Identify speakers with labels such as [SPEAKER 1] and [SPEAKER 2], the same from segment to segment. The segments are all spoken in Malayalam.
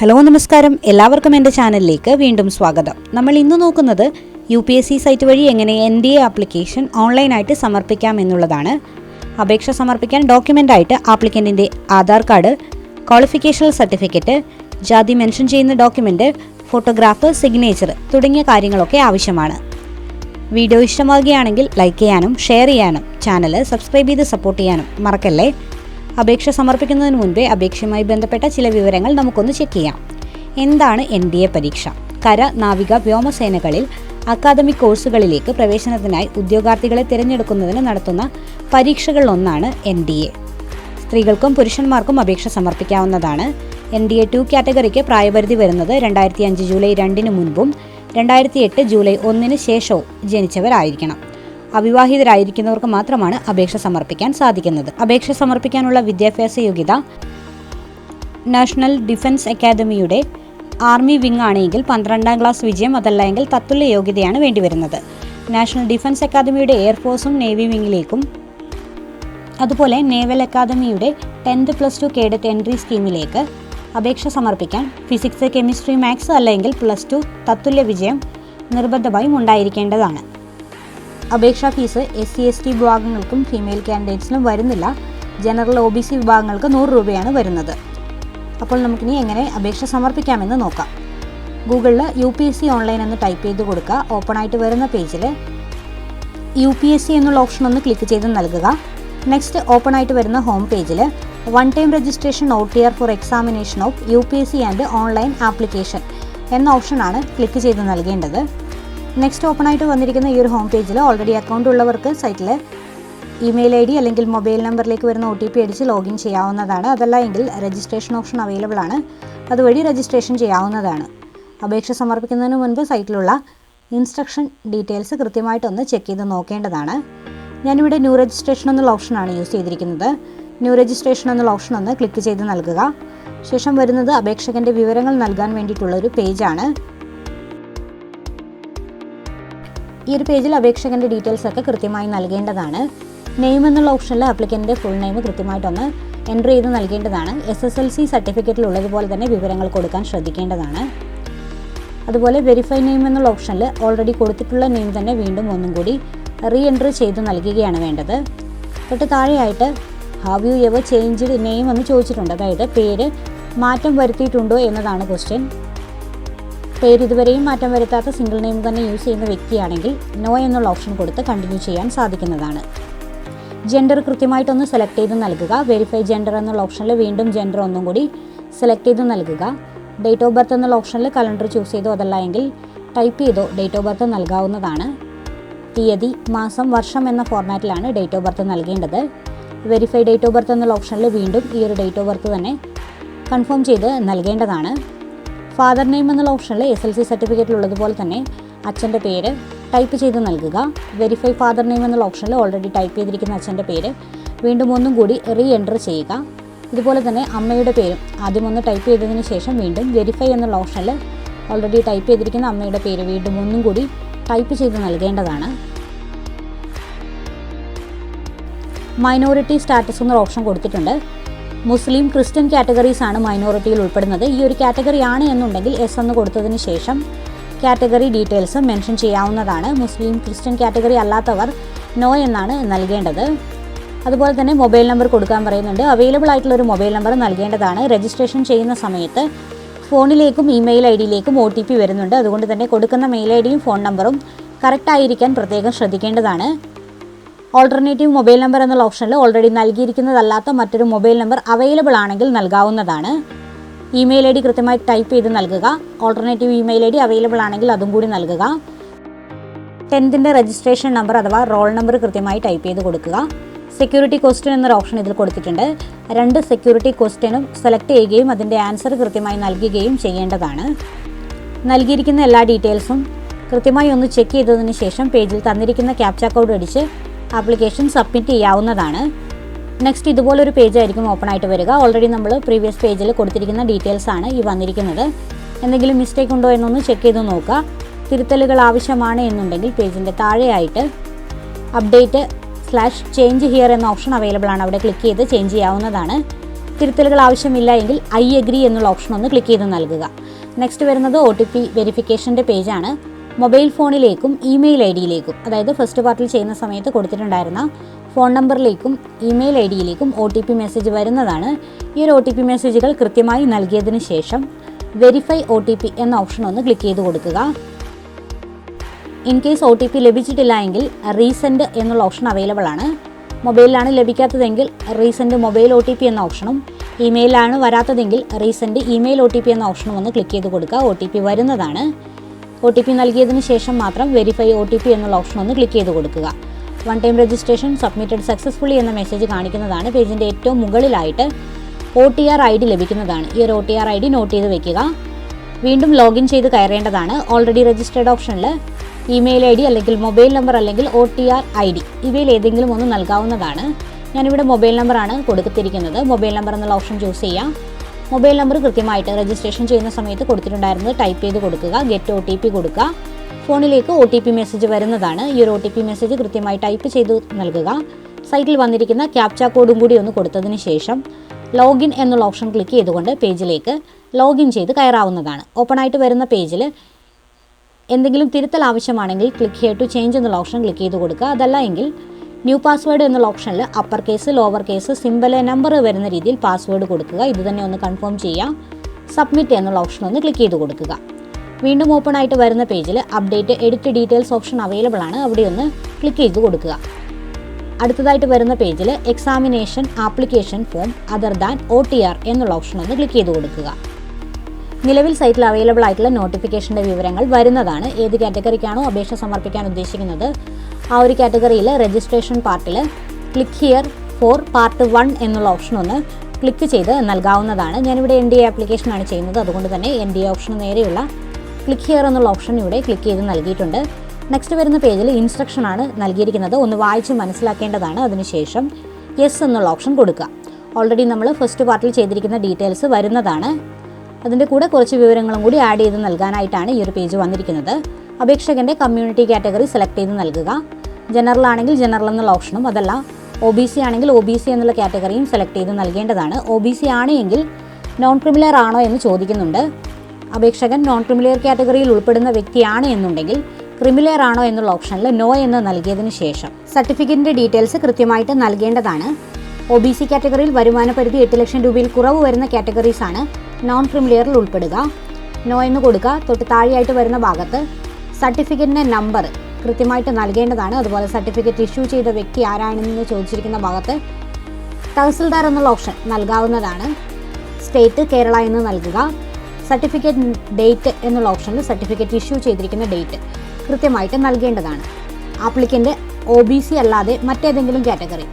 [SPEAKER 1] ഹലോ നമസ്കാരം. എല്ലാവർക്കും എന്റെ ചാനലിലേക്ക് വീണ്ടും സ്വാഗതം. നമ്മൾ ഇന്ന് നോക്കുന്നത് U P S C site വഴി എങ്ങനെ എൻ ഡി എ ആപ്ലിക്കേഷൻ ഓൺലൈനായിട്ട് സമർപ്പിക്കാം എന്നുള്ളതാണ്. അപേക്ഷ സമർപ്പിക്കാൻ ഡോക്യുമെന്റായിട്ട് ആപ്ലിക്കന്റിന്റെ ആധാർ കാർഡ് ക്വാളിഫിക്കേഷൻ സർട്ടിഫിക്കറ്റ് ജാതി മെൻഷൻ ചെയ്യുന്ന ഡോക്യുമെന്റ് ഫോട്ടോഗ്രാഫ് സിഗ്നേച്ചർ തുടങ്ങിയ കാര്യങ്ങളൊക്കെ ആവശ്യമാണ്. വീഡിയോ ഇഷ്ടമാകുകയാണെങ്കിൽ ലൈക്ക് ചെയ്യാനും ഷെയർ ചെയ്യാനും ചാനൽ സബ്സ്ക്രൈബ് ചെയ്ത് സപ്പോർട്ട് ചെയ്യാനും മറക്കല്ലേ? അപേക്ഷ സമർപ്പിക്കുന്നതിന് മുൻപേ അപേക്ഷയുമായി ബന്ധപ്പെട്ട ചില വിവരങ്ങൾ നമുക്കൊന്ന് ചെക്ക് ചെയ്യാം. എന്താണ് എൻ ഡി എ പരീക്ഷ? കര നാവിക വ്യോമസേനകളിൽ അക്കാദമിക് കോഴ്സുകളിലേക്ക് പ്രവേശനത്തിനായി ഉദ്യോഗാർത്ഥികളെ തിരഞ്ഞെടുക്കുന്നതിന് നടത്തുന്ന പരീക്ഷകളിലൊന്നാണ് എൻ ഡി എ. സ്ത്രീകൾക്കും പുരുഷന്മാർക്കും അപേക്ഷ സമർപ്പിക്കാവുന്നതാണ്. എൻ ഡി എ ടു കാറ്റഗറിക്ക് പ്രായപരിധി വരുന്നത് രണ്ടായിരത്തി അഞ്ച് ജൂലൈ രണ്ടിന് മുൻപും രണ്ടായിരത്തി എട്ട് ജൂലൈ ഒന്നിന് ശേഷവും ജനിച്ചവരായിരിക്കണം. അവിവാഹിതരായിരിക്കുന്നവർക്ക് മാത്രമാണ് അപേക്ഷ സമർപ്പിക്കാൻ സാധിക്കുന്നത്. അപേക്ഷ സമർപ്പിക്കാനുള്ള വിദ്യാഭ്യാസ യോഗ്യത നാഷണൽ ഡിഫൻസ് അക്കാദമിയുടെ ആർമി വിങ് ആണെങ്കിൽ പന്ത്രണ്ടാം ക്ലാസ് വിജയം അതല്ല എങ്കിൽ തത്തുല്യ യോഗ്യതയാണ് വേണ്ടിവരുന്നത് നാഷണൽ ഡിഫൻസ് അക്കാദമിയുടെ എയർഫോഴ്സും നേവി വിങ്ങിലേക്കും അതുപോലെ നേവൽ അക്കാദമിയുടെ tenth plus two cadet entry സ്കീമിലേക്ക് അപേക്ഷ സമർപ്പിക്കാൻ ഫിസിക്സ് കെമിസ്ട്രി മാത്സ് അല്ലെങ്കിൽ പ്ലസ് ടു തത്തുല്യ വിജയം നിർബന്ധമായും ഉണ്ടായിരിക്കേണ്ടതാണ്. അപേക്ഷാ fees S C S T വിഭാഗങ്ങൾക്കും ഫീമെയിൽ കാൻഡിഡേറ്റ്സിനും വരുന്നില്ല. ജനറൽ ഒ ബി സി വിഭാഗങ്ങൾക്ക് നൂറ് രൂപയാണ് വരുന്നത്. അപ്പോൾ നമുക്കിനി എങ്ങനെ അപേക്ഷ സമർപ്പിക്കാമെന്ന് നോക്കാം. ഗൂഗിളിൽ U P S C online എന്ന് ടൈപ്പ് ചെയ്ത് കൊടുക്കുക. ഓപ്പൺ ആയിട്ട് വരുന്ന പേജിൽ യു പി എസ് സി എന്നുള്ള ഓപ്ഷൻ ഒന്ന് ക്ലിക്ക് ചെയ്ത് നൽകുക. നെക്സ്റ്റ് ഓപ്പൺ ആയിട്ട് വരുന്ന ഹോം പേജിൽ one time registration O T R for examination of U P S C and online application എന്ന ഓപ്ഷനാണ് ക്ലിക്ക് ചെയ്ത് നൽകേണ്ടത്. നെക്സ്റ്റ് ഓപ്പൺ ആയിട്ട് വന്നിരിക്കുന്ന ഈ ഒരു ഹോം പേജിൽ ഓൾറെഡി അക്കൗണ്ട് ഉള്ളവർക്ക് സൈറ്റിൽ ഇമെയിൽ ഐ ഡി അല്ലെങ്കിൽ മൊബൈൽ നമ്പറിലേക്ക് വരുന്ന ഒ ടി പി അടിച്ച് ലോഗിൻ ചെയ്യാവുന്നതാണ്. അതല്ല എങ്കിൽ രജിസ്ട്രേഷൻ ഓപ്ഷൻ അവൈലബിൾ ആണ്. അതുവഴി രജിസ്ട്രേഷൻ ചെയ്യാവുന്നതാണ്. അപേക്ഷ സമർപ്പിക്കുന്നതിന് മുൻപ് സൈറ്റിലുള്ള ഇൻസ്ട്രക്ഷൻ ഡീറ്റെയിൽസ് കൃത്യമായിട്ടൊന്ന് ചെക്ക് ചെയ്ത് നോക്കേണ്ടതാണ്. ഞാനിവിടെ ന്യൂ രജിസ്ട്രേഷൻ എന്നുള്ള ഓപ്ഷനാണ് യൂസ് ചെയ്തിരിക്കുന്നത്. ന്യൂ രജിസ്ട്രേഷൻ എന്നുള്ള ഓപ്ഷൻ ഒന്ന് ക്ലിക്ക് ചെയ്ത് നൽകുക. ശേഷം വരുന്നത് അപേക്ഷകന്റെ വിവരങ്ങൾ നൽകാൻ വേണ്ടിയിട്ടുള്ള ഒരു പേജാണ് ഈ ഒരു പേജിൽ അപേക്ഷകന്റെ ഡീറ്റെയിൽസ് ഒക്കെ കൃത്യമായി നൽകേണ്ടതാണ്. നെയിം എന്നുള്ള ഓപ്ഷനിൽ ആപ്ലിക്കന്റെ ഫുൾ നെയിം കൃത്യമായിട്ടൊന്ന് എന്റർ ചെയ്ത് നൽകേണ്ടതാണ്. എസ് എസ് എൽ സി സർട്ടിഫിക്കറ്റിൽ ഉള്ളതുപോലെ തന്നെ വിവരങ്ങൾ കൊടുക്കാൻ ശ്രദ്ധിക്കേണ്ടതാണ്. അതുപോലെ വെരിഫൈ നെയിം എന്നുള്ള ഓപ്ഷനിൽ ഓൾറെഡി കൊടുത്തിട്ടുള്ള നെയിം തന്നെ വീണ്ടും ഒന്നും കൂടി റീ എൻട്രി ചെയ്ത് നൽകുകയാണ് വേണ്ടത്. തൊട്ട് താഴെയായിട്ട് have you ever changed name എന്ന് ചോദിച്ചിട്ടുണ്ട്. അതായത് പേര് മാറ്റം വരുത്തിയിട്ടുണ്ടോ എന്നതാണ് ക്വസ്റ്റ്യൻ പേര് ഇതുവരെയും മാറ്റം വരുത്താത്ത സിംഗിൾ നെയിം തന്നെ യൂസ് ചെയ്യുന്ന വ്യക്തിയാണെങ്കിൽ നോ എന്നുള്ള ഓപ്ഷൻ കൊടുത്ത് കണ്ടിന്യൂ ചെയ്യാൻ സാധിക്കുന്നതാണ്. ജെൻഡർ കൃത്യമായിട്ടൊന്ന് സെലക്ട് ചെയ്ത് നൽകുക. വെരിഫൈ ജെൻഡർ എന്നുള്ള ഓപ്ഷനിൽ വീണ്ടും ജെൻഡർ ഒന്നും കൂടി സെലക്ട് ചെയ്ത് നൽകുക. ഡേറ്റ് ഓഫ് ബർത്ത് എന്നുള്ള ഓപ്ഷനിൽ കലണ്ടർ ചൂസ് ചെയ്തോ അതല്ല എങ്കിൽ ടൈപ്പ് ചെയ്തോ ഡേറ്റ് ഓഫ് ബർത്ത് നൽകാവുന്നതാണ്. തീയതി മാസം വർഷം എന്ന ഫോർമാറ്റിലാണ് ഡേറ്റ് ഓഫ് ബർത്ത് നൽകേണ്ടത്. വെരിഫൈ ഡേറ്റ് ഓഫ് ബർത്ത് എന്നുള്ള ഓപ്ഷനിൽ വീണ്ടും ഈ ഒരു ഡേറ്റ് ഓഫ് ബർത്ത് തന്നെ കൺഫേം ചെയ്ത് നൽകേണ്ടതാണ്. ഫാദർ നെയിം എന്നുള്ള ഓപ്ഷനിൽ എസ് എൽ സി സർട്ടിഫിക്കറ്റിൽ ഉള്ളതുപോലെ തന്നെ അച്ഛന്റെ പേര് ടൈപ്പ് ചെയ്ത് നൽകുക. വെരിഫൈ ഫാദർ നെയിം എന്നുള്ള ഓപ്ഷനിൽ ഓൾറെഡി ടൈപ്പ് ചെയ്തിരിക്കുന്ന അച്ഛന്റെ പേര്. വീണ്ടും ഒന്നും കൂടി റീ എന്റർ ചെയ്യുക. ഇതുപോലെ തന്നെ അമ്മയുടെ പേരും ആദ്യം ഒന്ന് ടൈപ്പ് ചെയ്തതിന് ശേഷം വീണ്ടും വെരിഫൈ എന്നുള്ള ഓപ്ഷനിൽ ഓൾറെഡി ടൈപ്പ് ചെയ്തിരിക്കുന്ന അമ്മയുടെ പേര് വീണ്ടും ഒന്നും കൂടി ടൈപ്പ് ചെയ്ത് നൽകേണ്ടതാണ്. മൈനോറിറ്റി സ്റ്റാറ്റസ് എന്നൊരു ഓപ്ഷൻ കൊടുത്തിട്ടുണ്ട്. മുസ്ലിം ക്രിസ്ത്യൻ കാറ്റഗറീസ് ആണ് മൈനോറിറ്റിയിൽ ഉൾപ്പെടുന്നത്. ഈ ഒരു കാറ്റഗറി ആണ് എന്നുണ്ടെങ്കിൽ എസ് എന്ന് കൊടുത്തതിന് ശേഷം കാറ്റഗറി ഡീറ്റെയിൽസ് മെൻഷൻ ചെയ്യാവുന്നതാണ്. മുസ്ലിം ക്രിസ്ത്യൻ കാറ്റഗറി അല്ലാത്തവർ നോ എന്നാണ് നൽകേണ്ടത്. അതുപോലെ തന്നെ മൊബൈൽ നമ്പർ കൊടുക്കാൻ പറയുന്നുണ്ട്. അവൈലബിൾ ആയിട്ടുള്ള ഒരു മൊബൈൽ നമ്പർ നൽകേണ്ടതാണ്. രജിസ്ട്രേഷൻ ചെയ്യുന്ന സമയത്ത് ഫോണിലേക്കും ഇമെയിൽ ഐ ഡിയിലേക്കും ഒ ടി പി വരുന്നുണ്ട്. അതുകൊണ്ട് തന്നെ കൊടുക്കുന്ന മെയിൽ ഐ ഡിയും ഫോൺ നമ്പറും കറക്റ്റ് ആയിരിക്കാൻ പ്രത്യേകം ശ്രദ്ധിക്കേണ്ടതാണ്. ഓൾട്ടർനേറ്റീവ് മൊബൈൽ നമ്പർ എന്നുള്ള ഓപ്ഷനിൽ ഓൾറെഡി നൽകിയിരിക്കുന്നതല്ലാത്ത മറ്റൊരു മൊബൈൽ നമ്പർ അവൈലബിൾ ആണെങ്കിൽ നൽകാവുന്നതാണ്. ഇമെയിൽ ഐ ഡി കൃത്യമായി ടൈപ്പ് ചെയ്ത് നൽകുക. Alternative email I D available ആണെങ്കിൽ അതും കൂടി നൽകുക. ടെൻത്തിന്റെ രജിസ്ട്രേഷൻ നമ്പർ അഥവാ റോൾ നമ്പർ കൃത്യമായി ടൈപ്പ് ചെയ്ത് കൊടുക്കുക. സെക്യൂരിറ്റി ക്വസ്റ്റ്യൻ എന്നൊരു ഓപ്ഷൻ ഇതിൽ കൊടുത്തിട്ടുണ്ട്. രണ്ട് സെക്യൂരിറ്റി ക്വസ്റ്റ്യനും സെലക്ട് ചെയ്യുകയും അതിന്റെ ആൻസർ കൃത്യമായി നൽകുകയും ചെയ്യേണ്ടതാണ്. നൽകിയിരിക്കുന്ന എല്ലാ ഡീറ്റെയിൽസും കൃത്യമായി ഒന്ന് ചെക്ക് ചെയ്തതിന് ശേഷം പേജിൽ തന്നിരിക്കുന്ന ക്യാപ്ച കോഡ് അടിച്ച് ആപ്ലിക്കേഷൻ സബ്മിറ്റ് ചെയ്യാവുന്നതാണ്. നെക്സ്റ്റ് ഇതുപോലൊരു പേജ് ആയിരിക്കും ഓപ്പൺ ആയിട്ട് വരിക. ഓൾറെഡി നമ്മൾ പ്രീവിയസ് പേജിൽ കൊടുത്തിരിക്കുന്ന ഡീറ്റെയിൽസ് ആണ് ഈ വന്നിരിക്കുന്നത്. എന്തെങ്കിലും മിസ്റ്റേക്ക് ഉണ്ടോ എന്നൊന്ന് ചെക്ക് ചെയ്ത് നോക്കുക. തിരുത്തലുകൾ ആവശ്യമാണ് എന്നുണ്ടെങ്കിൽ പേജിന്റെ താഴെയായിട്ട് അപ്ഡേറ്റ് സ്ലാഷ് ചേഞ്ച് ഹിയർ എന്ന ഓപ്ഷൻ അവൈലബിൾ ആണ്. അവിടെ ക്ലിക്ക് ചെയ്ത് ചേഞ്ച് ചെയ്യാവുന്നതാണ്. തിരുത്തലുകൾ ആവശ്യമില്ല എങ്കിൽ ഐ എഗ്രി എന്നുള്ള ഓപ്ഷൻ ഒന്ന് ക്ലിക്ക് ചെയ്ത് നൽകുക. നെക്സ്റ്റ് വരുന്നത് ഒ ടി പി വെരിഫിക്കേഷന്റെ പേജാണ് മൊബൈൽ ഫോണിലേക്കും ഇമെയിൽ ഐ ഡിയിലേക്കും അതായത് ഫസ്റ്റ് പാർട്ടിൽ ചെയ്യുന്ന സമയത്ത് കൊടുത്തിട്ടുണ്ടായിരുന്ന ഫോൺ നമ്പറിലേക്കും ഇമെയിൽ ഐ ഡിയിലേക്കും ഒ ടി പി മെസ്സേജ് വരുന്നതാണ്. ഈ ഒരു ഒ ടി പി മെസ്സേജുകൾ കൃത്യമായി നൽകിയതിന് ശേഷം വെരിഫൈ ഒ ടി പി എന്ന ഓപ്ഷൻ ഒന്ന് ക്ലിക്ക് ചെയ്ത് കൊടുക്കുക. In case O T P ലഭിച്ചിട്ടില്ല എങ്കിൽ റീസെൻഡ് എന്നുള്ള ഓപ്ഷൻ അവൈലബിൾ ആണ്. മൊബൈലിലാണ് ലഭിക്കാത്തതെങ്കിൽ resend mobile O T P എന്ന ഓപ്ഷനും ഇമെയിലാണ് വരാത്തതെങ്കിൽ resend email O T P എന്ന ഓപ്ഷനും ഒന്ന് ക്ലിക്ക് ചെയ്ത് കൊടുക്കുക. ഒ ടി പി വരുന്നതാണ്. ഒ ടി പി നൽകിയതിന് ശേഷം മാത്രം വെരിഫൈ ഒ ടി പി എന്നുള്ള ഓപ്ഷൻ ഒന്ന് ക്ലിക്ക് ചെയ്ത് കൊടുക്കുക. One time registration submitted successfully എന്ന മെസ്സേജ് കാണിക്കുന്നതാണ് പേജിന്റെ ഏറ്റവും മുകളിലായിട്ട് O T R I D ലഭിക്കുന്നതാണ്. ഈ ഒരു O T R I D note ചെയ്ത് വെക്കുക. വീണ്ടും ലോഗിൻ ചെയ്ത് കയറേണ്ടതാണ്. ഓൾറെഡി രജിസ്റ്റേർഡ് ഓപ്ഷനിൽ ഇമെയിൽ ഐ ഡി അല്ലെങ്കിൽ മൊബൈൽ നമ്പർ അല്ലെങ്കിൽ O T R I D ഇവയിൽ ഏതെങ്കിലും ഒന്ന് നൽകാവുന്നതാണ്. ഞാനിവിടെ മൊബൈൽ നമ്പറാണ് കൊടുത്തിരിക്കുന്നത്. മൊബൈൽ നമ്പർ എന്നുള്ള ഓപ്ഷൻ ചൂസ് ചെയ്യാം. മൊബൈൽ നമ്പർ കൃത്യമായിട്ട് രജിസ്ട്രേഷൻ ചെയ്യുന്ന സമയത്ത് കൊടുത്തിട്ടുണ്ടായിരുന്നത് ടൈപ്പ് ചെയ്ത് കൊടുക്കുക ഗെറ്റ് ഒ ടി പി കൊടുക്കുക. ഫോണിലേക്ക് ഒ ടി പി മെസ്സേജ് വരുന്നതാണ്. ഈ ഒരു ഒ ടി പി മെസ്സേജ് കൃത്യമായി ടൈപ്പ് ചെയ്ത് നൽകുക. സൈറ്റിൽ വന്നിരിക്കുന്ന ക്യാപ്ച കോഡും കൂടി ഒന്ന് കൊടുത്തതിന് ശേഷം ലോഗിൻ എന്നുള്ള ഓപ്ഷൻ ക്ലിക്ക് ചെയ്തുകൊണ്ട് പേജിലേക്ക് ലോഗിൻ ചെയ്ത് കയറാവുന്നതാണ്. ഓപ്പൺ ആയിട്ട് വരുന്ന പേജിൽ എന്തെങ്കിലും തിരുത്തൽ ആവശ്യമാണെങ്കിൽ ക്ലിക്ക് ഹിയർ ടു ചേഞ്ച് എന്നുള്ള ഓപ്ഷൻ ക്ലിക്ക് ചെയ്ത് കൊടുക്കുക. അതല്ല എങ്കിൽ ന്യൂ പാസ്വേഡ് എന്നുള്ള ഓപ്ഷനിൽ upper case lower case simple number വരുന്ന രീതിയിൽ പാസ്വേഡ് കൊടുക്കുക. ഇത് തന്നെ ഒന്ന് കൺഫേം ചെയ്യാം. സബ്മിറ്റ് എന്നുള്ള ഓപ്ഷൻ ഒന്ന് ക്ലിക്ക് ചെയ്ത് കൊടുക്കുക. വീണ്ടും ഓപ്പൺ ആയിട്ട് വരുന്ന പേജിൽ update edit details option available ആണ്. അവിടെ ഒന്ന് ക്ലിക്ക് ചെയ്ത് കൊടുക്കുക. അടുത്തതായിട്ട് വരുന്ന പേജിൽ examination application form other than O എന്നുള്ള ഓപ്ഷൻ ഒന്ന് ക്ലിക്ക് ചെയ്ത് കൊടുക്കുക. നിലവിൽ സൈറ്റിൽ അവൈലബിൾ ആയിട്ടുള്ള നോട്ടിഫിക്കേഷന്റെ വിവരങ്ങൾ വരുന്നതാണ്. ഏത് കാറ്റഗറിക്കാണോ അപേക്ഷ സമർപ്പിക്കാൻ ഉദ്ദേശിക്കുന്നത്. ആ ഒരു കാറ്റഗറിയിൽ രജിസ്ട്രേഷൻ പാർട്ടിൽ click here for part one എന്നുള്ള ഓപ്ഷൻ ഒന്ന് ക്ലിക്ക് ചെയ്ത് നൽകാവുന്നതാണ്. ഞാനിവിടെ എൻ ഡി എ ആപ്ലിക്കേഷനാണ് ചെയ്യുന്നത്. അതുകൊണ്ട് തന്നെ എൻ ഡി എ ഓപ്ഷന് നേരെയുള്ള ക്ലിക്ക് ഹിയർ എന്നുള്ള ഓപ്ഷൻ ഇവിടെ ക്ലിക്ക് ചെയ്ത് നൽകിയിട്ടുണ്ട്. നെക്സ്റ്റ് വരുന്ന പേജിൽ ഇൻസ്ട്രക്ഷൻ ആണ് നൽകിയിരിക്കുന്നത്. ഒന്ന് വായിച്ച് മനസ്സിലാക്കേണ്ടതാണ്. അതിനുശേഷം യെസ് എന്നുള്ള ഓപ്ഷൻ കൊടുക്കുക. ഓൾറെഡി നമ്മൾ ഫസ്റ്റ് പാർട്ടിൽ ചെയ്തിരിക്കുന്ന ഡീറ്റെയിൽസ് വരുന്നതാണ്. അതിന്റെ കൂടെ കുറച്ച് വിവരങ്ങളും കൂടി ആഡ് ചെയ്ത് നൽകാനായിട്ടാണ് ഈ ഒരു പേജ് വന്നിരിക്കുന്നത്. അപേക്ഷകന്റെ കമ്മ്യൂണിറ്റി കാറ്റഗറി സെലക്ട് ചെയ്ത് നൽകുക. ജനറൽ ആണെങ്കിൽ ജനറൽ എന്നുള്ള ഓപ്ഷനും അതല്ല. ഒ ബി സി ആണെങ്കിൽ ഒ ബി സി എന്നുള്ള കാറ്റഗറിയും സെലക്ട് ചെയ്ത് നൽകേണ്ടതാണ്. ഒ ബി സി ആണെങ്കിൽ നോൺ ക്രിമിലർ ആണോ എന്ന് ചോദിക്കുന്നുണ്ട്. അപേക്ഷകൻ നോൺ ക്രിമിലർ കാറ്റഗറിയിൽ ഉൾപ്പെടുന്ന വ്യക്തിയാണ് എന്നുണ്ടെങ്കിൽ ക്രിമിലർ ആണോ എന്നുള്ള ഓപ്ഷനിൽ നോ എന്ന് നൽകിയതിന് ശേഷം. സർട്ടിഫിക്കറ്റിന്റെ ഡീറ്റെയിൽസ് കൃത്യമായിട്ട് നൽകേണ്ടതാണ്. ഒ ബി സി കാറ്റഗറിയിൽ വരുമാന പരിധി എട്ട് ലക്ഷം രൂപയിൽ കുറവ് വരുന്ന കാറ്റഗറീസാണ് നോൺ ക്രിമിലെയറിൽ ഉൾപ്പെടുക. നോ എന്ന് കൊടുക്കുക തൊട്ട് താഴെയായിട്ട് വരുന്ന ഭാഗത്ത് സർട്ടിഫിക്കറ്റിന്റെ നമ്പർ കൃത്യമായിട്ട് നൽകേണ്ടതാണ്. അതുപോലെ സർട്ടിഫിക്കറ്റ് ഇഷ്യൂ ചെയ്ത വ്യക്തി ആരാണെന്ന് ചോദിച്ചിരിക്കുന്ന ഭാഗത്ത് തഹസിൽദാർ എന്നുള്ള ഓപ്ഷൻ നൽകാവുന്നതാണ്. സ്റ്റേറ്റ് കേരള എന്ന് നൽകുക. സർട്ടിഫിക്കറ്റ് ഡേറ്റ് എന്നുള്ള ഓപ്ഷനിൽ സർട്ടിഫിക്കറ്റ് ഇഷ്യൂ ചെയ്തിരിക്കുന്ന ഡേറ്റ് കൃത്യമായിട്ട് നൽകേണ്ടതാണ്. ആപ്ലിക്കന്റ് ഒ ബി സി അല്ലാതെ മറ്റേതെങ്കിലും കാറ്റഗറി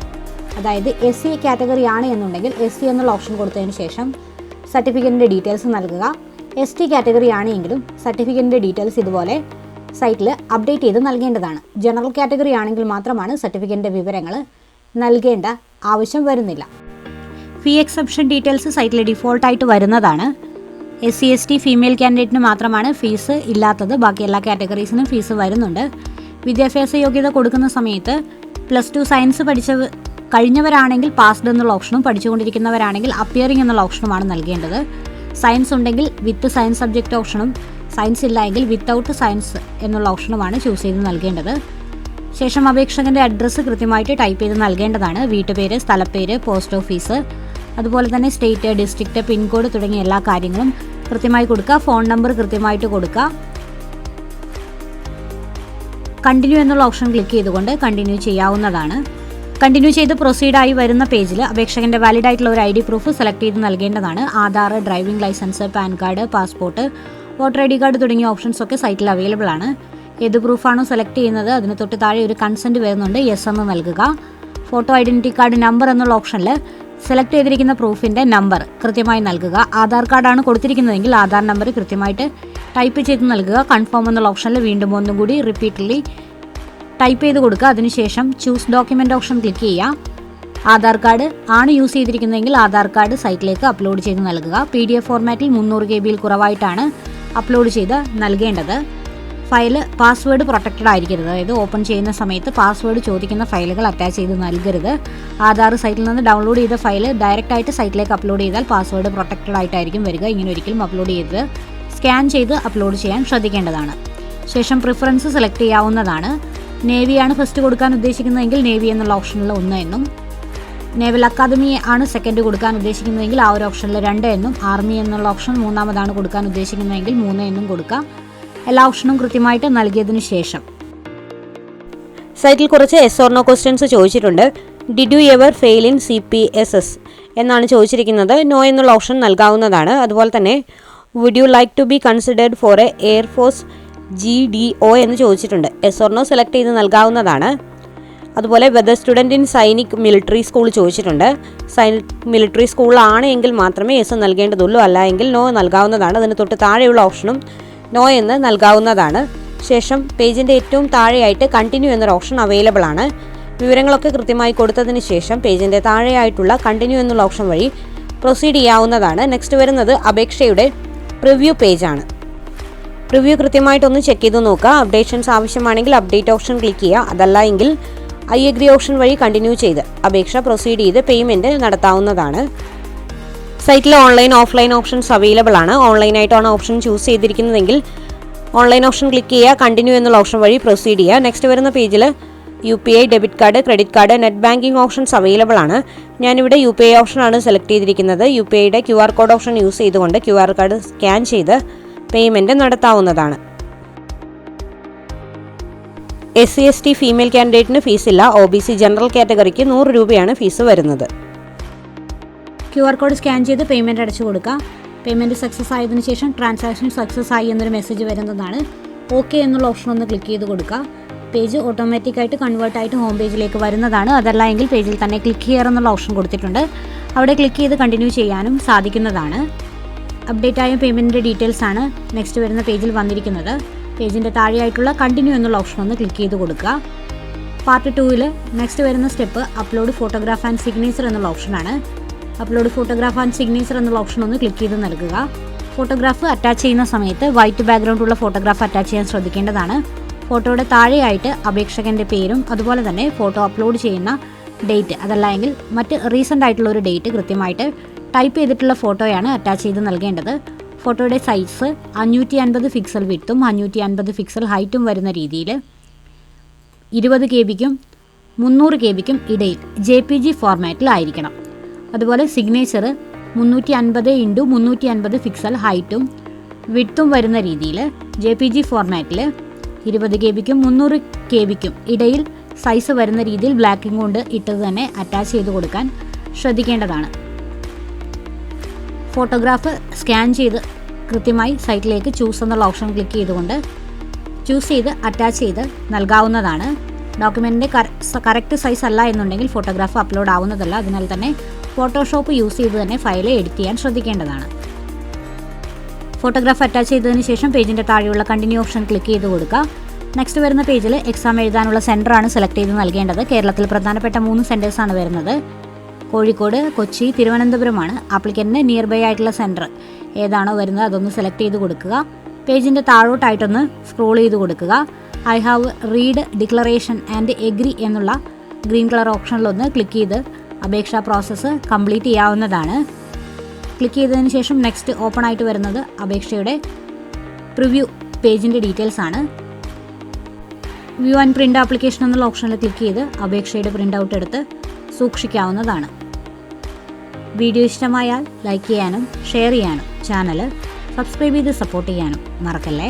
[SPEAKER 1] അതായത് എസ് സി കാറ്റഗറി ആണ് എന്നുണ്ടെങ്കിൽ എസ് സി എന്നുള്ള ഓപ്ഷൻ കൊടുത്തതിന് ശേഷം സർട്ടിഫിക്കറ്റിന്റെ ഡീറ്റെയിൽസ് നൽകുക. എസ് ടി കാറ്റഗറി ആണെങ്കിലും സർട്ടിഫിക്കറ്റിന്റെ ഡീറ്റെയിൽസ് ഇതുപോലെ സൈറ്റിൽ അപ്ഡേറ്റ് ചെയ്ത് നൽകേണ്ടതാണ്. ജനറൽ കാറ്റഗറി ആണെങ്കിൽ മാത്രമാണ് സർട്ടിഫിക്കറ്റിന്റെ വിവരങ്ങൾ നൽകേണ്ട ആവശ്യം വരുന്നില്ല. ഫീ എക്സെപ്ഷൻ ഡീറ്റെയിൽസ് സൈറ്റിൽ ഡിഫോൾട്ടായിട്ട് വരുന്നതാണ്. S C S T female കാൻഡിഡേറ്റിന് മാത്രമാണ് ഫീസ് ഇല്ലാത്തത്. ബാക്കി എല്ലാ കാറ്റഗറീസിനും ഫീസ് വരുന്നുണ്ട്. വിദ്യാഭ്യാസ യോഗ്യത കൊടുക്കുന്ന സമയത്ത് പ്ലസ് ടു സയൻസ് പഠിച്ച കഴിഞ്ഞവരാണെങ്കിൽ പാസ്ഡ് എന്നുള്ള ഓപ്ഷനും പഠിച്ചുകൊണ്ടിരിക്കുന്നവരാണെങ്കിൽ അപ്പിയറിംഗ് എന്നുള്ള ഓപ്ഷനുമാണ് നൽകേണ്ടത്. സയൻസ് ഉണ്ടെങ്കിൽ വിത്ത് സയൻസ് സബ്ജക്റ്റ് ഓപ്ഷനും സയൻസ് ഇല്ല എങ്കിൽ വിത്തൗട്ട് സയൻസ് എന്നുള്ള ഓപ്ഷനുമാണ് ചൂസ് ചെയ്ത് നൽകേണ്ടത്. ശേഷം അപേക്ഷകന്റെ അഡ്രസ്സ് കൃത്യമായിട്ട് ടൈപ്പ് ചെയ്ത് നൽകേണ്ടതാണ്. വീട്ടുപേര് സ്ഥലപ്പേര് പോസ്റ്റ് ഓഫീസ് അതുപോലെ തന്നെ സ്റ്റേറ്റ് ഡിസ്ട്രിക്റ്റ് പിൻകോഡ് തുടങ്ങിയ എല്ലാ കാര്യങ്ങളും കൃത്യമായി കൊടുക്കുക. ഫോൺ നമ്പർ കൃത്യമായിട്ട് കൊടുക്കുക. കണ്ടിന്യൂ എന്നുള്ള ഓപ്ഷൻ ക്ലിക്ക് ചെയ്തുകൊണ്ട് കണ്ടിന്യൂ ചെയ്യാവുന്നതാണ്. കണ്ടിന്യൂ ചെയ്ത് പ്രൊസീഡായി വരുന്ന പേജിൽ അപേക്ഷകന്റെ വാലിഡ് ആയിട്ടുള്ള ഒരു ഐ ഡി പ്രൂഫ് സെലക്ട് ചെയ്ത് നൽകേണ്ടതാണ്. Aadhaar driving licence PAN card passport voter I D card തുടങ്ങിയ ഓപ്ഷൻസ് ഒക്കെ സൈറ്റിൽ അവൈലബിൾ ആണ്. ഏത് പ്രൂഫാണോ സെലക്ട് ചെയ്യുന്നത് അതിന് തൊട്ട് താഴെ ഒരു കൺസെന്റ് വരുന്നുണ്ട്. യെസ് എന്ന് നൽകുക. ഫോട്ടോ ഐഡന്റിറ്റി കാർഡ് നമ്പർ എന്നുള്ള ഓപ്ഷനിൽ സെലക്ട് ചെയ്തിരിക്കുന്ന പ്രൂഫിന്റെ നമ്പർ കൃത്യമായി നൽകുക. ആധാർ കാർഡാണ് കൊടുത്തിരിക്കുന്നതെങ്കിൽ ആധാർ നമ്പർ കൃത്യമായിട്ട് ടൈപ്പ് ചെയ്ത് നൽകുക. കൺഫേം എന്നുള്ള ഓപ്ഷനിൽ വീണ്ടും ഒന്നും കൂടി റിപ്പീറ്റ്ലി ടൈപ്പ് ചെയ്ത് കൊടുക്കുക. അതിനുശേഷം ചൂസ് ഡോക്യുമെന്റ് ഓപ്ഷൻ ക്ലിക്ക് ചെയ്യുക. ആധാർ കാർഡ് ആണ് യൂസ് ചെയ്തിരിക്കുന്നതെങ്കിൽ ആധാർ കാർഡ് സൈറ്റിലേക്ക് അപ്ലോഡ് ചെയ്ത് നൽകുക. പി ഡി എഫ് ഫോർമാറ്റിൽ മുന്നൂറ് കെ ബിയിൽ കുറവായിട്ടാണ് അപ്ലോഡ് ചെയ്ത് നൽകേണ്ടത്. ഫയൽ പാസ്വേഡ് പ്രൊട്ടക്റ്റഡ് ആയിരിക്കരുത്. അതായത് ഓപ്പൺ ചെയ്യുന്ന സമയത്ത് പാസ്വേഡ് ചോദിക്കുന്ന ഫയലുകൾ അറ്റാച്ച് ചെയ്ത് നൽകരുത്. ആധാർ സൈറ്റിൽ നിന്ന് ഡൗൺലോഡ് ചെയ്ത ഫയൽ ഡയറക്റ്റ് ആയിട്ട് സൈറ്റിലേക്ക് അപ്ലോഡ് ചെയ്താൽ പാസ്വേഡ് പ്രൊട്ടക്റ്റഡ് ആയിട്ടായിരിക്കും വരിക. ഇങ്ങനെ ഒരിക്കലും അപ്ലോഡ് ചെയ്ത് സ്കാൻ ചെയ്ത് അപ്ലോഡ് ചെയ്യാൻ ശ്രദ്ധിക്കേണ്ടതാണ്. ശേഷം പ്രിഫറൻസ് സെലക്ട് ചെയ്യാവുന്നതാണ്. നേവിയാണ് ഫസ്റ്റ് കൊടുക്കാൻ ഉദ്ദേശിക്കുന്നതെങ്കിൽ നേവി എന്നുള്ള ഓപ്ഷനിൽ ഒന്ന് എന്നും. നേവൽ അക്കാദമി ആണ് സെക്കൻഡ് കൊടുക്കാൻ ഉദ്ദേശിക്കുന്നതെങ്കിൽ ആ ഒരു ഓപ്ഷനിൽ രണ്ട് എന്നും. ആർമി എന്നുള്ള ഓപ്ഷൻ മൂന്നാമതാണ് കൊടുക്കാൻ ഉദ്ദേശിക്കുന്നതെങ്കിൽ മൂന്ന് എന്നും കൊടുക്കാം. എല്ലാ ഓപ്ഷനും കൃത്യമായിട്ട് നൽകിയതിനു ശേഷം.
[SPEAKER 2] സൈറ്റിൽ കുറച്ച് എസ് ഓർണോ ക്വസ്റ്റ്യൻസ് ചോദിച്ചിട്ടുണ്ട്. Did you ever fail in C P S S എന്നാണ് ചോദിച്ചിരിക്കുന്നത്. നോ എന്നുള്ള ഓപ്ഷൻ നൽകാവുന്നതാണ്. അതുപോലെ തന്നെ would you like to be considered for a air force G D O എന്ന് ചോദിച്ചിട്ടുണ്ട്. എസ് ഓർണോ സെലക്ട് ചെയ്ത് നൽകാവുന്നതാണ്. അതുപോലെ whether student in Sainik military school ചോദിച്ചിട്ടുണ്ട്. സൈനിക് മിലിറ്ററി സ്കൂളാണ് എങ്കിൽ മാത്രമേ എസ് നൽകേണ്ടതുള്ളൂ. അല്ല എങ്കിൽ നോ നൽകാവുന്നതാണ്. അതിന് തൊട്ട് താഴെയുള്ള ഓപ്ഷനും നോ എന്ന് നൽകാവുന്നതാണ്. ശേഷം പേജിന്റെ ഏറ്റവും താഴെയായിട്ട് കണ്ടിന്യൂ എന്നൊരു ഓപ്ഷൻ അവൈലബിൾ ആണ്. വിവരങ്ങളൊക്കെ കൃത്യമായി കൊടുത്തതിന് ശേഷം പേജിന്റെ താഴെയായിട്ടുള്ള കണ്ടിന്യൂ എന്നുള്ള ഓപ്ഷൻ വഴി പ്രൊസീഡ് ചെയ്യാവുന്നതാണ്. നെക്സ്റ്റ് വരുന്നത് അപേക്ഷയുടെ പ്രിവ്യൂ പേജാണ് പ്രിവ്യൂ കൃത്യമായിട്ടൊന്ന് ചെക്ക് ചെയ്ത് നോക്കുക. അപ്ഡേഷൻസ് ആവശ്യമാണെങ്കിൽ അപ്ഡേറ്റ് ഓപ്ഷൻ ക്ലിക്ക് ചെയ്യുക. അതല്ല എങ്കിൽ ഐ എഗ്രി ഓപ്ഷൻ വഴി കണ്ടിന്യൂ ചെയ്ത് അപേക്ഷ പ്രൊസീഡ് ചെയ്ത് പേയ്മെന്റ് നടത്താവുന്നതാണ്. സൈറ്റിൽ ഓൺലൈൻ ഓഫ്ലൈൻ ഓപ്ഷൻസ് അവൈലബിൾ ആണ്. ഓൺലൈനായിട്ടാണ് ഓപ്ഷൻ ചൂസ് ചെയ്തിരിക്കുന്നതെങ്കിൽ ഓൺലൈൻ ഓപ്ഷൻ ക്ലിക്ക് ചെയ്യുക. കണ്ടിന്യൂ എന്നുള്ള ഓപ്ഷൻ വഴി പ്രൊസീഡ് ചെയ്യുക. നെക്സ്റ്റ് വരുന്ന പേജിൽ U P I debit card credit card net banking options available ആണ്. ഞാനിവിടെ യു പി ഐ ഓപ്ഷനാണ് സെലക്ട് ചെയ്തിരിക്കുന്നത്. യു പി ഐയുടെ Q R code option use ചെയ്തുകൊണ്ട് ക്യു ആർ കാർഡ് സ്കാൻ ചെയ്ത് പേയ്മെന്റ് നടത്താവുന്നതാണ്. S C S T female കാൻഡിഡേറ്റിന് ഫീസില്ല ഒ ബി സി ജനറൽ കാറ്റഗറിക്ക് നൂറ് രൂപയാണ് ഫീസ് വരുന്നത്.
[SPEAKER 1] ക്യു ആർ കോഡ് സ്കാൻ ചെയ്ത് പേയ്മെന്റ് അടച്ചു കൊടുക്കുക പേയ്മെന്റ് സക്സസ് ആയതിനു ശേഷം ട്രാൻസാക്ഷൻ സക്സസ് ആയി എന്നൊരു മെസ്സേജ് വരുന്നതാണ്. ഓക്കെ എന്നുള്ള ഓപ്ഷൻ ഒന്ന് ക്ലിക്ക് ചെയ്ത് കൊടുക്കുക പേജ് ഓട്ടോമാറ്റിക്കായിട്ട് കൺവേർട്ട് ആയിട്ട് ഹോം പേജിലേക്ക് വരുന്നതാണ്. അതല്ല എങ്കിൽ പേജിൽ തന്നെ ക്ലിക്ക് ചെയ്യാറെന്നുള്ള ഓപ്ഷൻ കൊടുത്തിട്ടുണ്ട്. അവിടെ ക്ലിക്ക് ചെയ്ത് കണ്ടിന്യൂ ചെയ്യാനും സാധിക്കുന്നതാണ്. അപ്ഡേറ്റ് ആയ പേയ്മെന്റിന്റെ ഡീറ്റെയിൽസ് ആണ് നെക്സ്റ്റ് വരുന്ന പേജിൽ വന്നിരിക്കുന്നത്. പേജിന്റെ താഴെയായിട്ടുള്ള കണ്ടിന്യൂ എന്നുള്ള ഓപ്ഷൻ ഒന്ന് ക്ലിക്ക് ചെയ്ത് കൊടുക്കുക. പാർട്ട് ടൂവിൽ നെക്സ്റ്റ് വരുന്ന step upload photograph and signature എന്നുള്ള ഓപ്ഷനാണ് അപ്ലോഡ് ഫോട്ടോഗ്രാഫ് ആൻഡ് സിഗ്നേച്ചർ എന്നുള്ള ഓപ്ഷൻ ഒന്ന് ക്ലിക്ക് ചെയ്ത് നൽകുക. ഫോട്ടോഗ്രാഫ് അറ്റാച്ച് ചെയ്യുന്ന സമയത്ത് വൈറ്റ് ബാക്ക്ഗ്രൗണ്ട് ഉള്ള ഫോട്ടോഗ്രാഫ് അറ്റാച്ച് ചെയ്യാൻ ശ്രദ്ധിക്കേണ്ടതാണ്. ഫോട്ടോയുടെ താഴെയായിട്ട് അപേക്ഷകന്റെ പേരും അതുപോലെ തന്നെ ഫോട്ടോ അപ്ലോഡ് ചെയ്യുന്ന ഡേറ്റ് അതല്ല എങ്കിൽ മറ്റ് റീസെന്റ് ആയിട്ടുള്ള ഒരു ഡേറ്റ് കൃത്യമായിട്ട് ടൈപ്പ് ചെയ്തിട്ടുള്ള ഫോട്ടോയാണ് അറ്റാച്ച് ചെയ്ത് നൽകേണ്ടത്. ഫോട്ടോയുടെ സൈസ് അഞ്ഞൂറ്റി അൻപത് ഫിക്സൽ വിട്ടും അഞ്ഞൂറ്റി അൻപത് ഫിക്സൽ ഹൈറ്റും വരുന്ന രീതിയിൽ ഇരുപത് കെ ബിക്കും മുന്നൂറ് കെ ബിക്കും ഇടയിൽ ജെ പി ജി ഫോർമാറ്റിലായിരിക്കണം അതുപോലെ സിഗ്നേച്ചർ മുന്നൂറ്റി അൻപത് ഇന്റു മുന്നൂറ്റി അൻപത് ഫിക്സൽ ഹൈറ്റും വിട്ടും വരുന്ന രീതിയിൽ ജെ പി ജി ഫോർമാറ്റിൽ ഇരുപത് കെ ബിക്കും മുന്നൂറ് കെ ബിക്കും ഇടയിൽ സൈസ് വരുന്ന രീതിയിൽ ബ്ലാക്കിംഗ് കൊണ്ട് ഇട്ടത് തന്നെ അറ്റാച്ച് ചെയ്ത് കൊടുക്കാൻ ശ്രദ്ധിക്കേണ്ടതാണ്. ഫോട്ടോഗ്രാഫ് സ്കാൻ ചെയ്ത് കൃത്യമായി സൈറ്റിലേക്ക് ചൂസ് എന്നുള്ള ഓപ്ഷൻ ക്ലിക്ക് ചെയ്തുകൊണ്ട് ചൂസ് ചെയ്ത് അറ്റാച്ച് ചെയ്ത് നൽകാവുന്നതാണ്. ഡോക്യുമെന്റിന്റെ കറക്റ്റ് സൈസ് അല്ല എന്നുണ്ടെങ്കിൽ ഫോട്ടോഗ്രാഫ് അപ്ലോഡ് ആവുന്നതല്ല. അതിനാൽ തന്നെ ഫോട്ടോഷോപ്പ് യൂസ് ചെയ്ത് തന്നെ ഫയൽ എഡിറ്റ് ചെയ്യാൻ ശ്രദ്ധിക്കേണ്ടതാണ്. ഫോട്ടോഗ്രാഫ് അറ്റാച്ച് ചെയ്തതിന് ശേഷം പേജിന്റെ താഴെയുള്ള കണ്ടിന്യൂ ഓപ്ഷൻ ക്ലിക്ക് ചെയ്ത് കൊടുക്കുക. നെക്സ്റ്റ് വരുന്ന പേജിൽ എക്സാം എഴുതാനുള്ള സെന്ററാണ് സെലക്ട് ചെയ്ത് നൽകേണ്ടത്. കേരളത്തിൽ പ്രധാനപ്പെട്ട മൂന്ന് സെന്റേഴ്സാണ് വരുന്നത്. കോഴിക്കോട് കൊച്ചി തിരുവനന്തപുരമാണ് ആപ്ലിക്കന്റിന് നിയർ ബൈ ആയിട്ടുള്ള സെന്റർ ഏതാണോ വരുന്നത് അതൊന്ന് സെലക്ട് ചെയ്ത് കൊടുക്കുക. പേജിന്റെ താഴോട്ടായിട്ടൊന്ന് സ്ക്രോൾ ചെയ്ത് കൊടുക്കുക. I have read declaration and agree എന്നുള്ള ഗ്രീൻ കളർ ഓപ്ഷനിലൊന്ന് ക്ലിക്ക് ചെയ്ത് അപേക്ഷാ പ്രോസസ്സ് കംപ്ലീറ്റ് ചെയ്യാവുന്നതാണ്. ക്ലിക്ക് ചെയ്തതിന് ശേഷം നെക്സ്റ്റ് ഓപ്പൺ ആയിട്ട് വരുന്നത് അപേക്ഷയുടെ പ്രിവ്യൂ പേജിന്റെ ഡീറ്റെയിൽസ് ആണ്. വ്യൂ ആൻഡ് പ്രിന്റ് ആപ്ലിക്കേഷൻ എന്നുള്ള ഓപ്ഷനിൽ ക്ലിക്ക് ചെയ്ത് അപേക്ഷയുടെ പ്രിന്റ് ഔട്ട് എടുത്ത് സൂക്ഷിക്കാവുന്നതാണ്. വീഡിയോ ഇഷ്ടമായാൽ ലൈക്ക് ചെയ്യാനും ഷെയർ ചെയ്യാനും ചാനൽ സബ്സ്ക്രൈബ് ചെയ്ത് സപ്പോർട്ട് ചെയ്യാനും മറക്കല്ലേ?